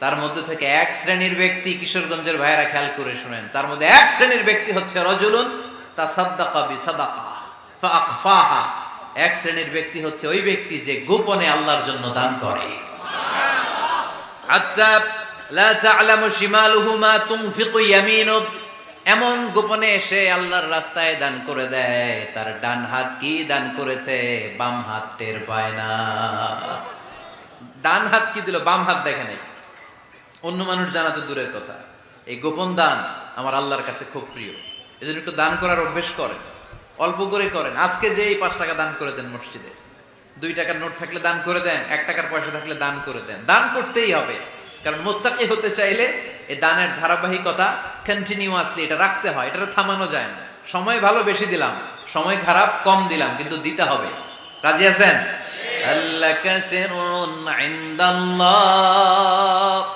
তার মধ্যে থেকে এক শ্রেণির ব্যক্তি কিশোরগঞ্জের ভাইয়েরা খেয়াল করে শুনেন। তার মধ্যে এক শ্রেণির ব্যক্তি হচ্ছে রজুলুন তা সাদাকা এক শ্রেণির ব্যক্তি হচ্ছে ওই ব্যক্তি যে গোপনে আল্লাহর জন্য দান করে। আচ্ছা লা তুনফিকু এমন গোপনে এসে আল্লাহর রাস্তায় দান করে দেয়। তার ডান হাত কি দান করেছে? বাম হাত টের পায় না। ডান হাত কি দিল? বাম হাত দেখে নাই। অন্য মানুষ জানা তো দূরের কথা। এই গোপন দান আমার আল্লাহর কাছে খুব প্রিয়। এজন্য একটু দান করার অভ্যেস করেন। অল্প করে করেন। আজকে যে এই পাঁচ টাকা দান করে দেন মসজিদে। দুই টাকার নোট থাকলে দান করে দেন, এক টাকার পয়সা থাকলে দান করে দেন। দান করতেই হবে। কারণ মোত্তাকি হতে চাইলে এই দানের ধারাবাহিকতা কন্টিনিউয়াসলি এটা রাখতে হয়। এটা থামানো যায় না। সময় ভালো বেশি দিলাম, সময় খারাপ কম দিলাম, কিন্তু দিতে হবে। রাজি আছেন? আল্লাহ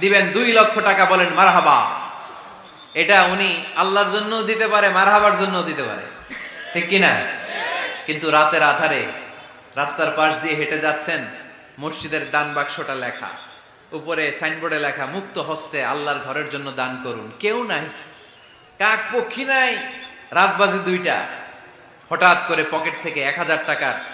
দিবেন দুই লক্ষ টাকা বলেন মারহাবা। এটা উনি আল্লাহর জন্য দিতে পারে, মারহাবার জন্য দিতে পারে। ঠিক কিনা? কিন্তু রাতের আধারে রাস্তার পাশ দিয়ে হেঁটে যাচ্ছেন মসজিদের দান বাক্সটা লেখা। উপরে সাইনবোর্ডে লেখা, মুক্ত হস্তে আল্লাহর ঘরের জন্য দান করুন। কেউ নাই। কাক পক্ষী নাই। রাত বাজে দুইটা। হঠাৎ করে পকেট থেকে এক হাজার টাকার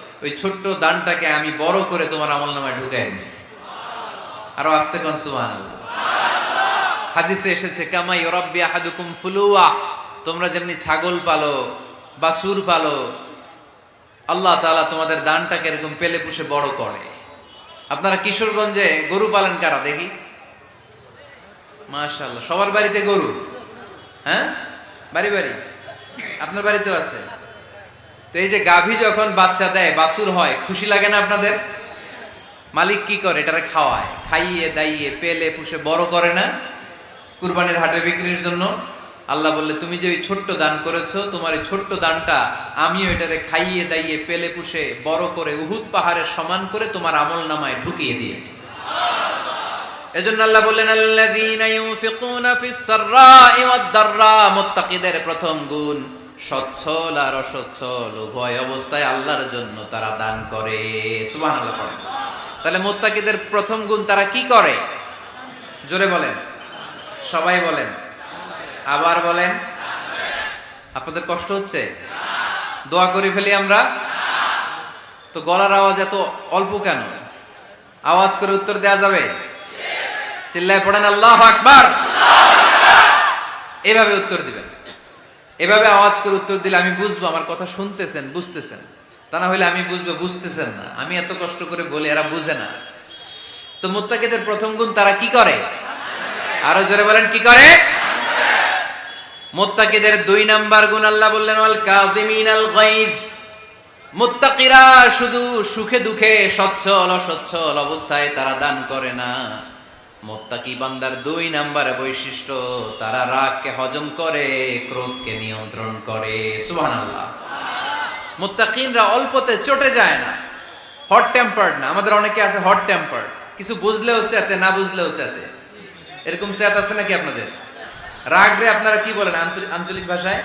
ওই ছোট্ট দানটাকে আমি বড় করে তোমার আমল নামায় ঢুকাই দিচ্ছি আরও আস্তে কোন, সুবহানাল্লাহ। হাদিসে এসেছে, কামা ইউরাব্বি আহাদুকুম ফুলুয়া। তোমরা যেমনি ছাগল পালো বা সুর পালো, আল্লাহ তালা তোমাদের দানটাকে এরকম পেলে পুষে বড় করে। আপনারা কিশোরগঞ্জে গরু পালন কারা, দেখি? মাশাআল্লাহ, সবার বাড়িতে গরু? হ্যাঁ? বাড়ি বাড়ি? আপনার বাড়িতেও আছে? তো এই যে গাভী যখন বাচ্চা দেয় বাসুর হয়, খুশি লাগে না আপনাদের? মালিক কি করে? এটারে খাওয়ায়, খাইয়ে, দাইয়ে, পেলে, পুষে, বড় করে না? কুরবানির হাটে বিক্রির জন্য? আল্লাহ বললে, তুমি যে ওই ছোট্ট দান করেছ, তোমার এই ছোট্ট দানটা আমিও এটারে খাইয়ে, দাইয়ে, পেলে, পুষে, বড় করে উহুদ পাহাড়ের সমান করে তোমার আমল নামায় ঢুকিয়ে দিয়েছি। এজন্য আল্লাহ বললেন, আল্লাযীনা প্রথম গুণ। সচ্ছল আর অসচ্ছল, উভয় অবস্থায় আল্লাহর জন্য তারা দান করে। তাহলে মোত্তাকিদের প্রথম গুণ তারা কি করে? জোরে বলেন। সবাই বলেন। আবার বলেন। আপনাদের কষ্ট হচ্ছে? দোয়া করে ফেলি আমরা? তো গলার আওয়াজ এত অল্প কেন? আওয়াজ করে উত্তর দেয়া যাবে? চিল্লায় পড়েন, আল্লাহ আকবার। এভাবে উত্তর দিবেন। এভাবে আওয়াজ করে উত্তর দিলে আমি বুঝব আমার কথা শুনতেছেন, বুঝতেছেন। তা না হলে আমি বুঝব, বুঝতেছেন না। আমি এত কষ্ট করে বলি, এরা বুঝে না। তো মুত্তাকিদের প্রথম গুণ তারা কি করে? আরও জোরে বলেন, কি করে? মুত্তাকিদের দুই নাম্বার গুণ আল্লাহ বললেন, ওয়াল কাযিমিনাল গায়ব। মুত্তাকিরা শুধু সুখে দুঃখে সচ্ছল অসচ্ছল অবস্থায় তারা দান করে না। মুত্তাকি বান্দার দুই নাম্বার বৈশিষ্ট্য, তারা রাগকে হজম করে, ক্রোধকে নিয়ন্ত্রণ করে। সুবহানাল্লাহ। মুত্তাকিনরা অল্পতে চটে যায় না। হট টেম্পার্ড না। আমাদের অনেকে আছে হট টেম্পার্ড কিছু বুঝলেও চেতে, না বুঝলেও চেতে। এরকম চেত আছে নাকি আপনাদের? রাগ রে আপনারা কি বলেন আঞ্চলিক ভাষায়?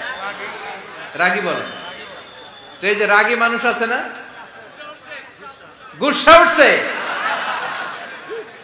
রাগই বলেন। তো এই যে রাগী মানুষ আছে না? গুসা উঠছে।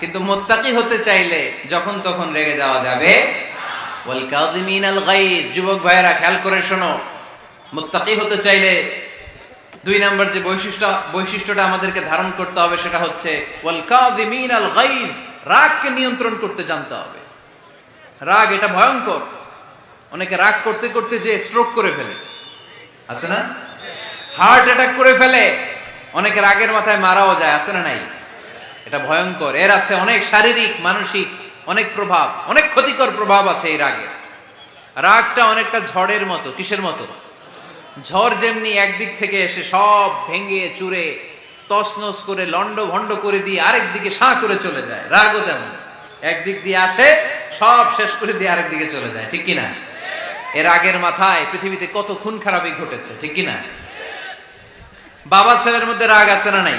কিন্তু মোত্তাকি হতে চাইলে যখন তখন রেগে যাওয়া যাবে। আল যুবক ভাইয়েরা, খেয়াল করে শোনো। মোত্তাকি হতে চাইলে দুই নাম্বার যে বৈশিষ্ট্য, বৈশিষ্ট্যটা আমাদেরকে ধারণ করতে হবে সেটা হচ্ছে আল রাগকে নিয়ন্ত্রণ করতে জানতে হবে। রাগ এটা ভয়ঙ্কর। অনেকে রাগ করতে করতে যে স্ট্রোক করে ফেলে। আছে না? হার্ট অ্যাটাক করে ফেলে। অনেকে রাগের মাথায় মারাও যায়, আছে না নাই? এটা ভয়ঙ্কর। এর আছে অনেক শারীরিক, মানসিক, অনেক প্রভাব, অনেক ক্ষতিকর প্রভাব আছে এই রাগের রাগটা অনেকটা ঝড়ের মতো, কিসের মতো? ঝড় যেমনি একদিক থেকে এসে সব ভেঙে, চুরে, তছনছ করে লন্ড ভন্ড করে দিয়ে আরেক দিকে সাঁ করে চলে যায়। রাগও তেমন। একদিক দিয়ে আসে, সব শেষ করে দিয়ে আরেক দিকে চলে যায়। ঠিক কিনা? এর আগের মাথায় পৃথিবীতে কত খুন খারাপই ঘটেছে। ঠিক কিনা? বাবা ছেলের মধ্যে রাগ আছে না নাই?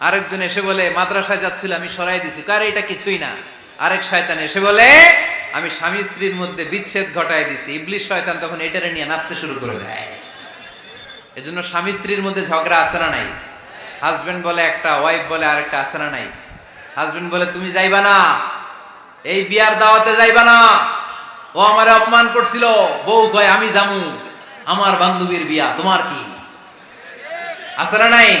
আরেকজন এসে বলে, মাদ্রাসায় যাচ্ছিল, আমি সরাই দিছি। কার এটা কিছুই না। আরেক শয়তান এসে বলে, আমি স্বামী স্ত্রীর মধ্যে বিচ্ছেদ ঘটায় দিছি। ইবলিশ শয়তান তখন এটারে নিয়ে নাচতে শুরু করে দেয়। এজন্য স্বামী স্ত্রীর মধ্যে ঝগড়া আছে না নাই? হাজবেন্ড বলে একটা, ওয়াইফ বলে আরেকটা আসে না নাই? হাজবেন্ড বলে, তুমি যাইবা না। এই বিয়ার দাওয়াতে যাইবা না। ও আমারে অপমান করছিল। বউ কয়, আমি জামু আমার বান্ধবীর বিয়া, তোমার কি? আছে না নাই?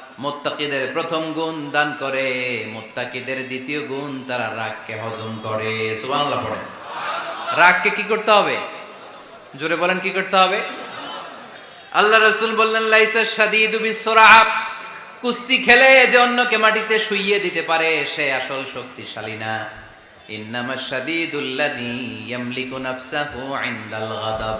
মোত্তাকিদের প্রথম গুণ দান করে, মোত্তাকিদের দ্বিতীয় গুণ তারা রাগকে হজম করে। সুবহানাল্লাহ পড়ে রাগকে কি করতে হবে? জোরে বলেন, কি করতে হবে? আল্লাহ রসুল বললেন, লাইসা শাদীদু বিসরাআ কুস্তি খেলে যে অন্যকে মাটিতে শুইয়ে দিতে পারে, সে আসল শক্তিশালী না। ইন্নামা শাদীদুল্লাযী ইয়ামলিকু নাফসাহু ইনদাল গাদাব।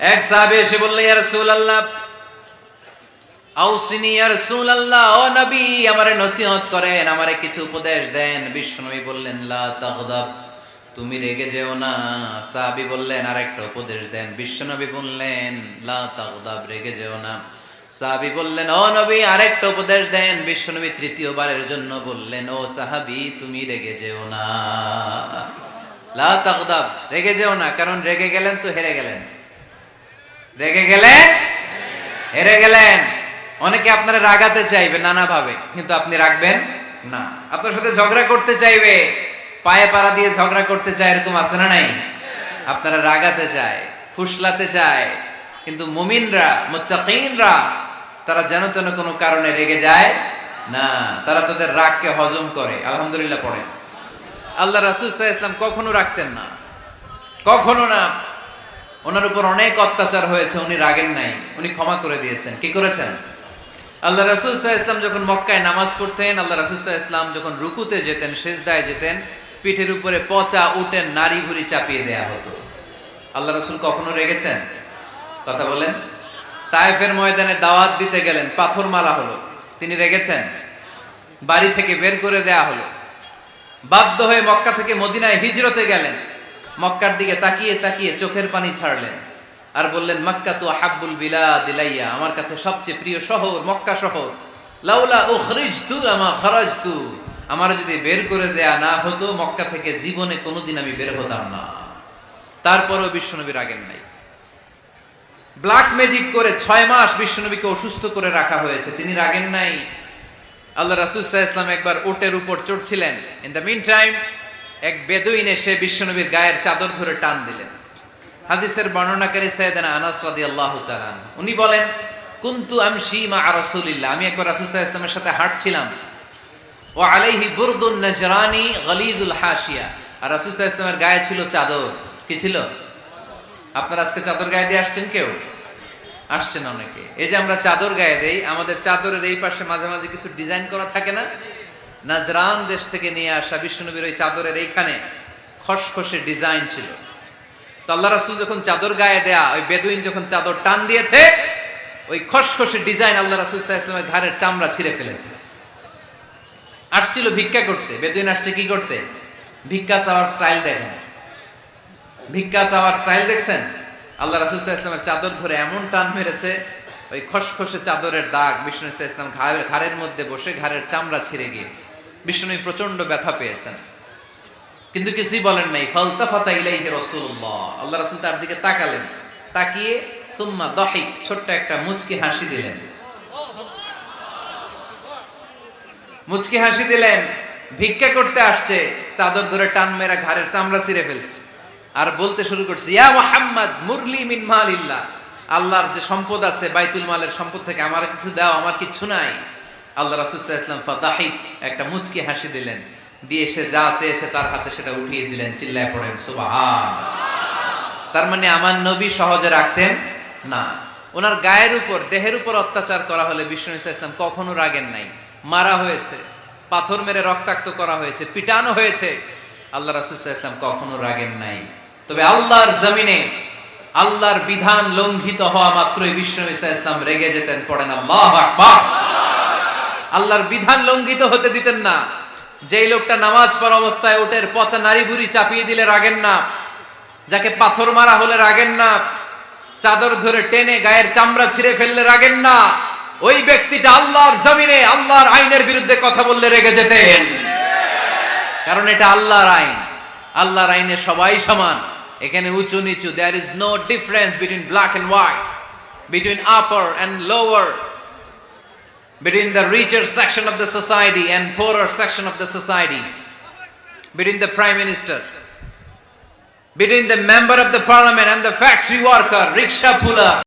এক সাহাবে এসে বললেন ইয়া রাসূলুল্লাহ, আউসিনি, ইয়া রাসূলুল্লাহ, ও নবী, আমারে নসিহত করেন, আমারে কিছু উপদেশ দেন। বিশ্বনবী বললেন, লা তাগদাব, তুমি রেগে যেও না। সাহাবী বললেন, আরেকটা উপদেশ দেন। বিশ্বনবী বললেন, লা তাগদাব, রেগে যেও না। সাহাবী বললেন, ও নবী, আরেকটা উপদেশ দেন। বিশ্বনবী তৃতীয়বারের জন্য বললেন, ও সাহাবী, তুমি রেগে যেও না। লা তাগদাব, রেগে যেও না, কারণ রেগে গেলেন তো হেরে গেলেন। রেগে গেলেন? হেরে গেলেন। অনেকে আপনারা রাগাতে চাইবে নানা ভাবে কিন্তু আপনি রাখবেন না। আপনার সাথে ঝগড়া করতে চাইবে, পায়ে পাড়া দিয়ে ঝগড়া করতে চায়, এরকম আছে না নাই? আপনারা রাগাতে চায়, ফুসলাতে চায়, কিন্তু মুমিনরা, মুত্তাকিনরা, তারা যেন তেন কোনো কারণে রেগে যায় না। তারা তাদের রাগকে হজম করে। আলহামদুলিল্লাহ পড়ে আল্লাহ রাসূল ইসলাম কখনো রাখতেন না। কখনো না। ওনার উপর অনেক অত্যাচার হয়েছে, উনি রাগেন নাই, উনি ক্ষমা করে দিয়েছেন। কি করেছেন? আল্লাহ রাসুল ইসলাম যখন মক্কায় নামাজ পড়তেন, আল্লাহ রাসুল ইসলাম যখন রুকুতে যেতেন, সেজদায় যেতেন, পিঠের উপরে পচা উঠেন নারী ভুরি চাপিয়ে দেয়া হতো। আল্লাহ রাসুল কখনো রেগেছেন? কথা বলেন। তায়েফের ময়দানে দাওয়াত দিতে গেলেন পাথর মারা হলো। তিনি রেগেছেন? বাড়ি থেকে বের করে দেয়া হলো। বাধ্য হয়ে মক্কা থেকে মদিনায় হিজরতে গেলেন। মক্কার দিকে তাকিয়ে তাকিয়ে চোখের পানি ছাড়লেন আর বললেন, মক্কা তো হাব্বুল বিলা দিলাইয়া আমার কাছে সবচেয়ে প্রিয় শহর মক্কা শহর। লাউলা ও খরিজ তু আমা খরাজ তু আমার যদি বের করে দেয়া না হতো, মক্কা থেকে জীবনে কোনোদিন আমি বের হতাম না। তারপরেও বিশ্বনবী রাগেন নাই। ব্ল্যাক ম্যাজিক করে ছয় মাস বিশ্বনবীকে অসুস্থ করে রাখা হয়েছে, তিনি রাগেন নাই। আল্লাহ রাসুল ইসলাম একবার ওটের উপর চড়ছিলেন। ইন দ্য মিন টাইম এক বেদুইন এসে বিশ্বনবীর গায়ের চাদর ধরে টান দিলেন। হাদিসের বর্ণনাকারী সৈয়দানা আনাস রাদিয়াল্লাহু তাআলা উনি বলেন, কুনতু আমশি মা রাসূলিল্লাহ। আমি একবার রাসূল সাল্লাল্লাহু আলাইহি সাথে হাঁটছিলাম। ও আলাইহি বুরদুন নাজরানি গলিদুল হাশিয়া। আর রাসূল সাল্লাল্লাহু আলাইহি গায়ে ছিল চাদর। কি ছিল? আপনারা আজকে চাদর গায়ে দিয়ে আসছেন কেউ? আসছেন অনেকে। এই যে আমরা চাদর গায়ে দেই, আমাদের চাদরের এই পাশে মাঝে মাঝে কিছু ডিজাইন করা থাকে না? নাজরান দেশ থেকে নিয়ে আসা বিষ্ণুনবীর ওই চাদরের এইখানে খসখসে ডিজাইন ছিল। তো আল্লাহ রাসুল যখন চাদর গায়ে দেয়া, ওই বেদুইন যখন চাদর টান দিয়েছে, ওই খসখসে ডিজাইন আল্লাহ রাসুল ইসলামের ঘাড়ের চামড়া ছিঁড়ে ফেলেছে। আসছিল ভিক্ষা করতে। বেদুইন আসছে কি করতে? ভিক্ষা চাওয়ার স্টাইল দেখেন। ভিক্ষা চাওয়ার স্টাইল দেখছেন? আল্লাহ রাসুল ইসলামের চাদর ধরে এমন টান মেরেছে, ওই খসখসে চাদরের দাগ বিষ্ণু ইসলাম ঘাড়ের মধ্যে বসে ঘাড়ের চামড়া ছিঁড়ে গিয়েছে। বিষ্ণু প্রচণ্ড ব্যথা পেয়েছেন। কিন্তু কিছুই বলেন নাই। ফালতা ফাতা ইলাইহি রাসূলুল্লাহ। আল্লাহ রাসূল তার দিকে তাকালেন। তাকিয়ে সুম্মা দহিক, ছোট্ট একটা মুচকি হাসি দিলেন। মুচকি হাসি দিলেন। ভিক্ষা করতে আসছে। চাদর ধরে টান মেরা ঘাড়ের চামড়া ছিঁড়ে ফেলছে। আর বলতে শুরু করছে, ইয়া মুহাম্মদ, মুরলি মিন মালিল্লাহ। আল্লাহর যে সম্পদ আছে, বাইতুল মালের সম্পদ থেকে আমার কিছু দাও, আমার কিছু নাই। আল্লাহ রাসুল্লাহ ফাতাহি একটা মুচকি হাসি দিলেন। দিয়ে সে যা চেয়েছে তার হাতে সেটা উঠিয়ে দিলেন, চিল্লায় পড়েন সুবাহান। তার মানে আমার নবী সহজে রাখতেন না। ওনার গায়ের উপর, দেহের উপর অত্যাচার করা হলে বিষ্ণু ইসা ইসলাম কখনো রাগেন নাই। মারা হয়েছে, পাথর মেরে রক্তাক্ত করা হয়েছে, পিটানো হয়েছে। আল্লাহ রাসুল্লাহ কখনো রাগেন নাই। তবে আল্লাহর জমিনে, আল্লাহর বিধান লঙ্ঘিত হওয়া মাত্রই বিষ্ণু ইসা ইসলাম রেগে যেতেন, পড়েন আল্লাহ আকবার। আল্লাহর বিধান লঙ্ঘিত হতে দিতেন না। যেই লোকটা নামাজ পড়া অবস্থায় ওটের পচা নারী বুড়ি চাপিয়ে দিলে রাগেন না, যাকে পাথর মারা হলে রাগেন না, চাদর ধরে টেনে গায়ের চামড়া ছিঁড়ে ফেললে রাগেন না, ওই ব্যক্তিটা আল্লাহর জমিনে আল্লাহর আইনের বিরুদ্ধে কথা বললে রেগে যেতেন। কারণ এটা আল্লাহর আইন। আল্লাহর আইনে সবাই সমান। এখানে উঁচু নিচু there is no difference between black and white between upper and lower between the richer section of the society and poorer section of the society, between the prime minister, between the member of the parliament and the factory worker, rickshaw puller.